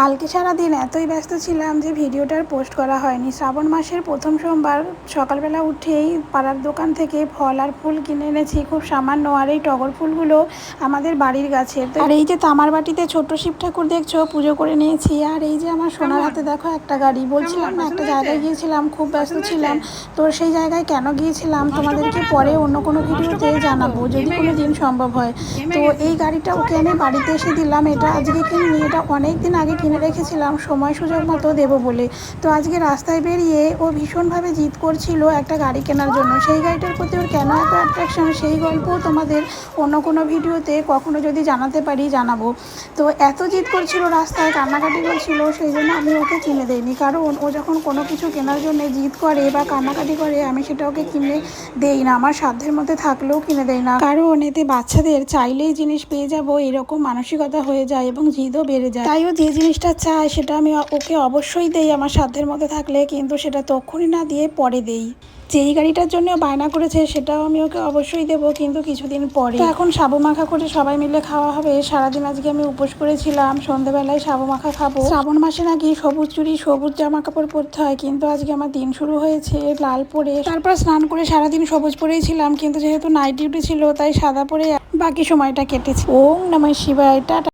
কালকে সারাদিন এতই ব্যস্ত ছিলাম যে ভিডিওটার পোস্ট করা হয়নি। শ্রাবণ মাসের প্রথম সোমবার সকালবেলা উঠেই পাড়ার দোকান থেকে ফল আর ফুল কিনে এনেছি। খুব সামান্য আর এই টগর ফুলগুলো আমাদের বাড়ির গাছে আর এই যে তামার বাটিতে ছোট্ট শিব ঠাকুর দেখছ পুজো করে নিয়েছি। আর এই যে আমার সোনার হাতে দেখো একটা গাড়ি। বলছিলাম না একটা জায়গায় গিয়েছিলাম খুব ব্যস্ত ছিলাম। তো সেই জায়গায় কেন গিয়েছিলাম তোমাদেরকে পরে অন্য কোনো ভিডিওতে জানাব যদি কোনো দিন সম্ভব হয়। তো এই গাড়িটা ওকে আমি বাড়িতে এসে দিলাম। এটা আজকে কিনিনি এটা অনেক দিন আগে কিনে রেখেছিলাম, সময় সুযোগ মতো দেবো বলে। তো আজকে রাস্তায় বেরিয়ে ও ভীষণভাবে জিদ করছিল একটা গাড়ি কেনার জন্য। সেই গাড়িটার প্রতি ওর কেন এত অ্যাট্রাকশন সেই গল্প তোমাদের অন্য কোনো ভিডিওতে কখনো যদি জানাতে পারি, জানাব। তো এত জিদ করছিল, রাস্তায় কান্নাকাটি করছিল, সেই জন্য আমি ওকে কিনে দেইনি। কারণ ও যখন কোনো কিছু কেনার জন্য জিদ করে বা কান্নাকাটি করে, আমি সেটা ওকে কিনে দেই না। আমার সাধ্যের মধ্যে থাকলেও কিনে দেই না। কারণ এতে বাচ্চাদের চাইলেই জিনিস পেয়ে যাব, এরকম মানসিকতা হয়ে যায় এবং জিদও বেড়ে যায়। তাইও যে যে জিনিসটা চায় সেটা আমি ওকে অবশ্যই দেই আমার সাধ্যের মধ্যে থাকলে, কিন্তু সেটা তখনই না দিয়ে পরে দেই। যেই গাড়িটার জন্য বায়না করেছে, সেটাও আমি ওকে অবশ্যই দেবো, কিন্তু কিছুদিন পরে। এখন সাবু মাখা করে সবাই মিলে খাওয়া হবে। সারাদিন আজকে আমি উপোস করেছিলাম, সন্ধেবেলায় সাবু মাখা খাব। শ্রাবণ মাসে নাকি সবুজ চুরি, সবুজ জামা কাপড় পরতে হয়, কিন্তু আজকে আমার দিন শুরু হয়েছে, লাল পরে। তারপর স্নান করে সারাদিন সবুজ পরেই ছিলাম, কিন্তু যেহেতু নাইট ডিউটি ছিল, তাই সাদা পরে বাকি সময়টা কেটেছে। ওম নমঃ শিবায়, টাটা।